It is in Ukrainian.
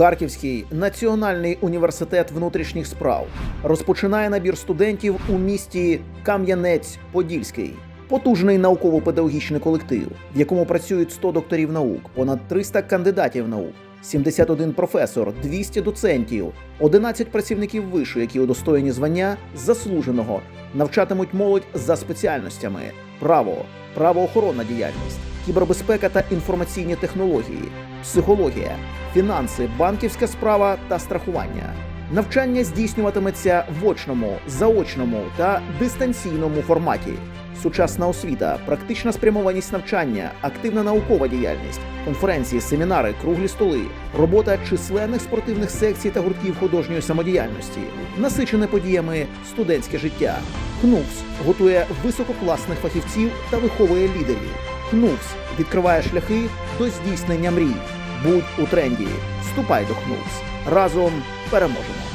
Харківський національний університет внутрішніх справ розпочинає набір студентів у місті Кам'янець-Подільський. Потужний науково-педагогічний колектив, в якому працюють 100 докторів наук, понад 300 кандидатів наук, 71 професор, 200 доцентів, 11 працівників вишу, які удостоєні звання заслуженого, навчатимуть молодь за спеціальностями: право, правоохоронна діяльність, кібербезпека та інформаційні технології, психологія, фінанси, банківська справа та страхування. Навчання здійснюватиметься в очному, заочному та дистанційному форматі. Сучасна освіта, практична спрямованість навчання, активна наукова діяльність, конференції, семінари, круглі столи, робота численних спортивних секцій та гуртків художньої самодіяльності, насичене подіями студентське життя. ХНУФС готує висококласних фахівців та виховує лідерів. ХНУФС відкриває шляхи до здійснення мрій. Будь у тренді. Вступай до Хнувс. Разом переможемо.